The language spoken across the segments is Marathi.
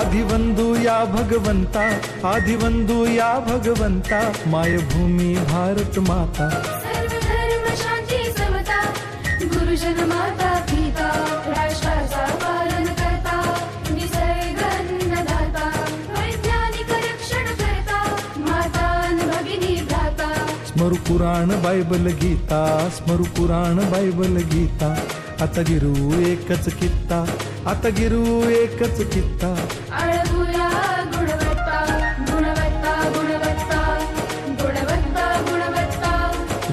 या भगवंता आदिवंदू या भगवंता मायभूमी भारत माता। सर्व धर्म शांती समता गुरुजन माता पिता राष्ट्राचा पालन करता निसर्ग अन्नदाता वैज्ञानिक रक्षण करता माता अन भगिनी भ्राता। स्मरु पुराण बायबल गीता स्मरु पुराण बायबल गीता। आता गिरू एकच कित्ता आता गिरू एकच कित्ता।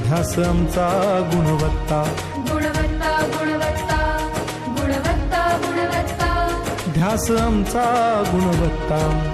ध्यास आमचा गुणवत्ता. गुणवत्ता गुणवत्ता गुणवत्ता गुणवत्ता. ध्यास आमचा गुणवत्ता.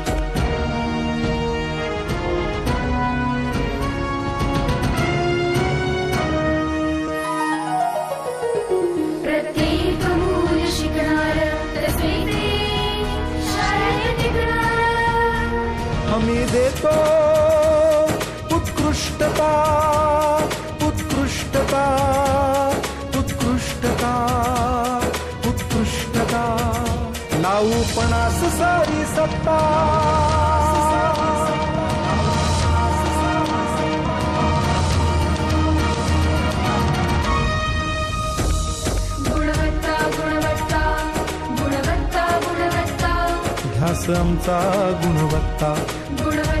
देतो. उत्कृष्टता उत्कृष्टता उत्कृष्टता उत्कृष्टता. लावू पणास सारी सत्ता. गुणवत्ता गुणवत्ता गुणवत्ता गुणवत्ता. ध्यास आमचा गुणवत्ता गुणवत्ता. गुणवत्ता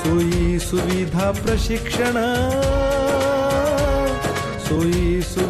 सोयी सुविधा प्रशिक्षण सोयी सु